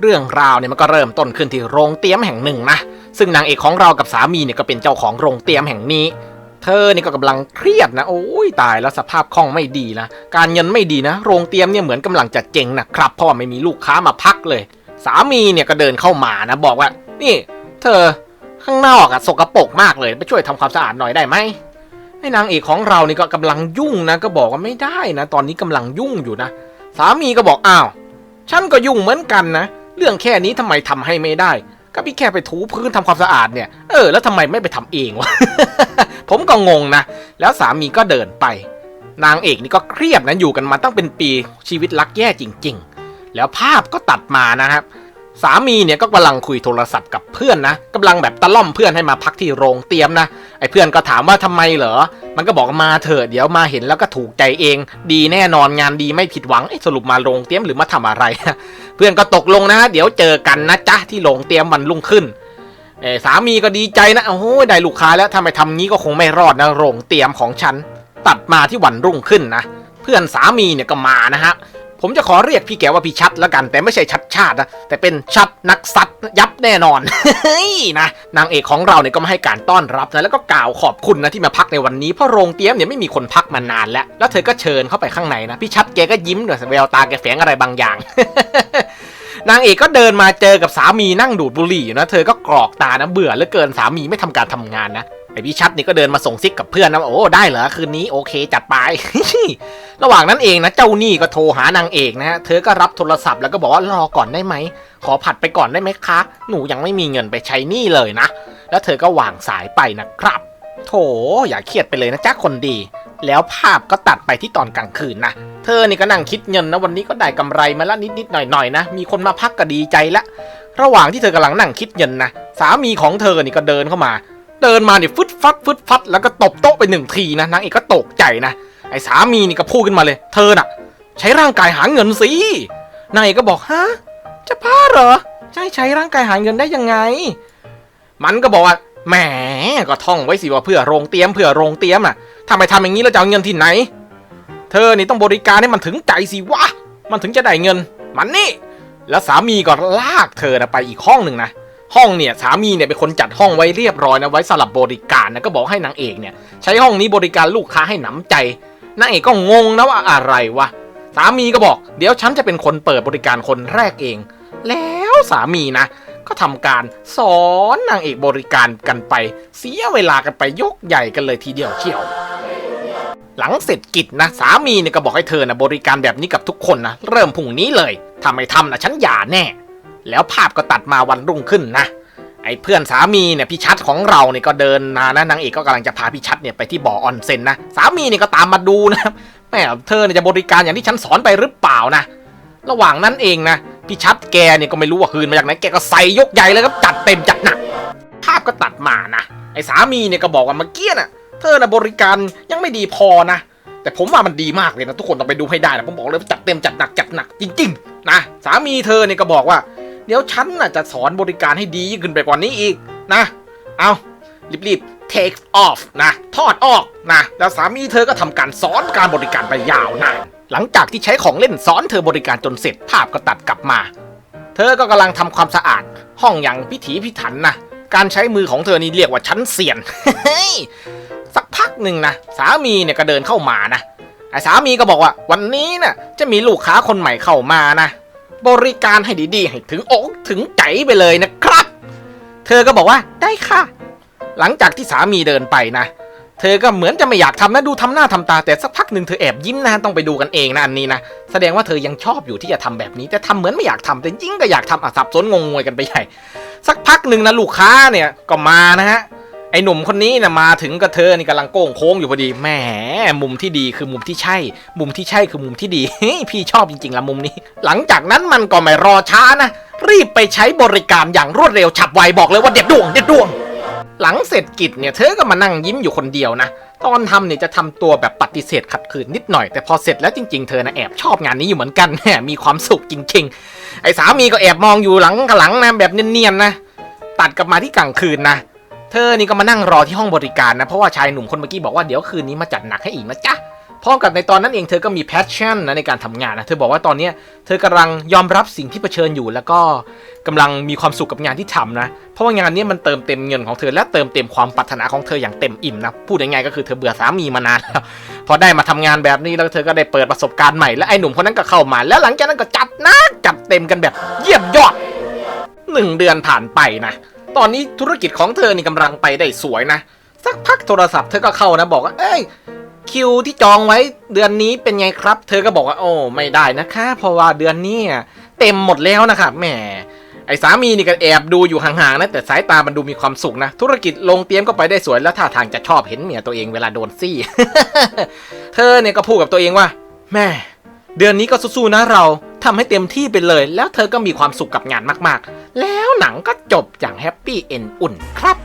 เรื่องราวเนี่ยมันก็เริ่มต้นขึ้นที่โรงเตรียมแห่งหนึ่งนะ ซึ่งนางเอกของเรากับสามีเนี่ยก็เป็นเจ้าของโรงเตรียมแห่งนี้ เธอนี่ก็กำลังเครียดนะ โอ้ยตายแล้วสภาพคล่องไม่ดีนะ การเงินไม่ดีนะ โรงเตรียมเนี่ยเหมือนกำลังจะเจ๊งนะครับ เพราะว่าไม่มีลูกค้ามาพักเลย สามีเนี่ยก็เดินเข้ามานะบอกว่า นี่ เธอข้างนอกอะสกปรกมากเลยไปช่วยทำความสะอาดหน่อยได้ไหมไอ้นางเอกของเรานี่ก็กำลังยุ่งนะก็บอกว่าไม่ได้นะ ตอนนี้กำลังยุ่งอยู่นะ สามีก็บอกอ้าวฉันก็ยุ่งเหมือนกันนะ เรื่องแค่นี้ทำไมทำให้ไม่ได้ ก็พี่แค่ไปถูพื้นทำความสะอาดเนี่ย เออ แล้วทำไมไม่ไปทำเองวะ ผมก็งงนะ แล้วสามีก็เดินไป นางเอกนี่ก็เครียดนะอยู่กันมาตั้งเป็นปีชีวิตรักแย่จริง ๆ แล้วภาพก็ตัดมานะครับ สามีเนี่ยก็กำลังคุยโทรศัพท์กับเพื่อนนะกำลังแบบตะล่อมเพื่อนให้มาพักที่โรงเตรียมนะไอ้เพื่อนก็ถามว่าทำไมเหรอ มันก็บอกมาเถอะเดี๋ยวมาเห็นแล้วก็ถูกใจเอง ดีแน่นอนงานดีไม่ผิดหวังสรุปมาโรงเตรียมหรือมาทำอะไร เพื่อนก็ตกลงนะ เดี๋ยวเจอกันนะจ๊ะที่โรงเตรียมวันรุ่งขึ้นเออสามีก็ดีใจนะโอ้โหได้ลูกค้าแล้วถ้าไม่ทำงี้ก็คงไม่รอดนะโรงเตรียมของฉัน ตัดมาที่วันรุ่งขึ้นนะเพื่อนสามีเนี่ยก็มานะฮะ ผมจะขอเรียกพี่แกว่าพี่ชัดแล้วกัน แต่ไม่ใช่ชัดชาตินะ แต่เป็นชัดนักซัดยับแน่นอนเฮ้ยนะนางเอกของเราเนี่ยก็มาให้การต้อนรับนะแล้วก็กล่าวขอบคุณนะที่มาพักในวันนี้เพราะโรงเตรียมเนี่ยไม่มีคนพักมานานแล้ว แล้วเธอก็เชิญเข้าไปข้างในนะพี่ชัดแกก็ยิ้มด้วยแววตาแกแฝงอะไรบางอย่างนางเอกก็เดินมาเจอกับสามีนั่งดูดบุหรี่อยู่นะ เธอก็กรอกตานะเบื่อเหลือเกินสามีไม่ทำการทำงานนะ ไอพี่ชัดนี่ก็เดินมาส่งซิกกับเพื่อนนะว่าโอ้ได้เหรอคืนนี้โอเคจัดไป ระหว่างนั้นเองนะเจ้านี้ก็โทรหานางเอกนะฮะเธอก็รับโทรศัพท์แล้วก็บอกว่ารอก่อนได้ไหมขอผัดไปก่อนได้ไหมคะ หนูยังไม่มีเงินไปใช้หนี้เลยนะ แล้วเธอก็วางสายไปนะครับ โถอย่าเครียดไปเลยนะจ๊ะคนดี แล้วภาพก็ตัดไปที่ตอนกลางคืนนะเธอนี่ก็นั่งคิดเงินนะวันนี้ก็ได้กำไรมาละนิดๆหน่อยๆนะมีคนมาพักก็ดีใจละระหว่างที่เธอกำลังนั่งคิดเงินนะสามีของเธอนี่ก็เดินเข้ามา เดินมาเนี่ยฟึดฟัดฟึดฟัดแล้วก็ตบโต๊ะไปหนึ่งทีนะนางเอกก็ตกใจนะ ไอ้สามีนี่ก็พูดขึ้นมาเลย เธอน่ะ ใช้ร่างกายหาเงินสินางเอกก็บอกฮะจะพาเหรอใช่ใช้ร่างกายหาเงินได้ยังไง มันก็บอกว่าแหมก็ท่องไว้สิว่าเพื่อโรงเตรียมเพื่อโรงเตรียมอะถ้าไม่ทำอย่างนี้แล้วจะเอาเงินที่ไหน เธอนี่ต้องบริการให้มันถึงใจสิวะมันถึงจะได้เงิน มันนี่ แล้วสามีก็ลากเธอนะไปอีกห้องหนึ่งนะ ห้องเนี่ยสามีเนี่ยเป็นคนจัดห้องไว้เรียบร้อยนะไว้สำหรับบริการนะก็บอกให้นางเอกเนี่ยใช้ห้องนี้บริการลูกค้าให้หนำใจนางเอกก็งงนะว่าอะไรวะสามีก็บอก เดี๋ยวฉันจะเป็นคนเปิดบริการคนแรกเอง แล้วสามีนะ ก็ทำการสอนนางเอกบริการกันไป เสียเวลากันไปยกใหญ่กันเลยทีเดียวเชียวหลังเสร็จกิจนะสามีเนี่ยก็บอกให้เธอนะบริการแบบนี้กับทุกคนนะเริ่มพรุ่งนี้เลยถ้าไม่ทำนะฉันหย่าแน่ แล้วภาพก็ตัดมาวันรุ่งขึ้นนะไอ้เพื่อนสามีเนี่ยพี่ชัดของเราเนี่ยก็เดินมานะนางเอกก็กำลังจะพาพี่ชัดเนี่ยไปที่บ่อออนเซ็นนะสามีเนี่ยก็ตามมาดูนะแม่เธอเนี่ยจะบริการอย่างที่ฉันสอนไปหรือเปล่านะ ระหว่างนั้นเองนะพี่ชัดแกเนี่ยก็ไม่รู้ว่าคืนมาจากไหนแกก็ใส่ยกใหญ่เลยครับจัดเต็มจัดหนักภาพก็ตัดมานะไอ้สามีเนี่ยก็บอกว่าเมื่อกี้น่ะเธอน่ะบริการยังไม่ดีพอนะ แต่ผมว่ามันดีมากเลยนะทุกคนต้องไปดูให้ได้นะผมบอกเลยจัดเต็มจัดหนักจัดหนักจริง ๆ นะสามีเธอเนี่ยก็บอกว่า เดี๋ยวฉันน่ะจะสอนบริการให้ดียิ่งขึ้นไปกว่านี้อีกนะ เอารีบๆ take off นะ ทอดออกนะ แล้วสามีเธอก็ทำการสอนการบริการไปยาวนานหลังจากที่ใช้ของเล่นสอนเธอบริการจนเสร็จภาพก็ตัดกลับมา เธอก็กำลังทำความสะอาด ห้องอย่างพิถีพิถันนะการใช้มือของเธอนี่เรียกว่าชั้นเซียนสักพักหนึ่งนะสามีเนี่ยก็เดินเข้ามานะไอ้สามีก็บอกว่า วันนี้น่ะจะมีลูกค้าคนใหม่เข้ามานะ บริการให้ดีๆ ให้ถึงอกถึงใจไปเลยนะครับ เธอก็บอกว่าได้ค่ะ หลังจากที่สามีเดินไปนะ เธอก็เหมือนจะไม่อยากทำนะดูทำหน้าทำตาแต่สักพักหนึ่งเธอแอบยิ้มนะต้องไปดูกันเองนะอันนี้นะแสดงว่าเธอยังชอบอยู่ที่จะทำแบบนี้ แต่ทำเหมือนไม่อยากทำแต่ยิ่งก็อยากทำอะสับสนงงงวยกันไปใหญ่สักพักหนึ่งนะลูกค้าเนี่ยก็มานะฮะ ไอ้หนุ่มคนนี้นะมาถึงกับเธอนี่กำลังโก้งโค้งอยู่พอดีแหมมุมที่ดีคือมุมที่ใช่ มุมที่ใช่คือมุมที่ดีพี่ชอบจริงๆละมุมนี้ หลังจากนั้นมันก็ไม่รอช้านะ รีบไปใช้บริการอย่างรวดเร็วฉับไวบอกเลยว่าเด็ดดวงเด็ดดวง หลังเสร็จกิจเนี่ยเธอก็มานั่งยิ้มอยู่คนเดียวนะ ตอนทำเนี่ยจะทำตัวแบบปฏิเสธขัดขืนนิดหน่อยแต่พอเสร็จแล้วจริง ๆ เธอนะแอบชอบงานนี้อยู่เหมือนกันแหมมีความสุขจริงๆ ไอ้สามีก็แอบมองอยู่หลังหลังนะแบบเนียนๆนะ ตัดกลับมาที่กลางคืนนะ เธอนี่ก็มานั่งรอที่ห้องบริการนะ เพราะว่าชายหนุ่มคนเมื่อกี้บอกว่าเดี๋ยวคืนนี้มาจัดหนักให้อีกนะจ๊ะพร้อมกับในตอนนั้นเองเธอก็มีแพชชั่นนะในการทำงานนะ เธอบอกว่าตอนเนี้ยเธอกำลังยอมรับสิ่งที่เผชิญอยู่ แล้วก็กำลังมีความสุขกับงานที่ทำนะ เพราะว่างานนี้มันเติมเต็มเงินของเธอและเติมเต็มความปรารถนาของเธออย่างเต็มอิ่มนะ พูดง่ายๆก็คือเธอเบื่อสามีมานานแล้ว พอได้มาทำงานแบบนี้แล้วเธอก็ได้เปิดประสบการณ์ใหม่และไอ้หนุ่มคนนั้นก็เข้ามา แล้วหลังจากนั้นก็จัดหนักจัดเต็มกันแบบเยี่ยมยอดหนึ่งเดือนผ่านไปนะ ตอนนี้ธุรกิจของเธอนี่กำลังไปได้สวยนะ สักพักโทรศัพท์เธอก็เข้านะบอกว่า เอ้ยคิวที่จองไว้เดือนนี้เป็นไงครับ เธอก็บอกว่าโอ้ไม่ได้นะคะ เพราะว่าเดือนนี้เต็มหมดแล้วนะครับแหมไอ้สามีนี่ก็แอบดูอยู่ห่างๆนะแต่สายตามันดูมีความสุขนะ ธุรกิจลงเตียมก็ไปได้สวยแล้วท่าทางจะชอบเห็นเมียตัวเองเวลาโดนซี่ เธอเนี่ยก็พูดกับตัวเองว่าแม่เดือนนี้ก็สู้ๆนะเรา ทำให้เต็มที่ไปเลย แล้วเธอก็มีความสุขกับงานมากๆ แล้วหนังก็จบอย่างแฮปปี้เอนอุ่นครับ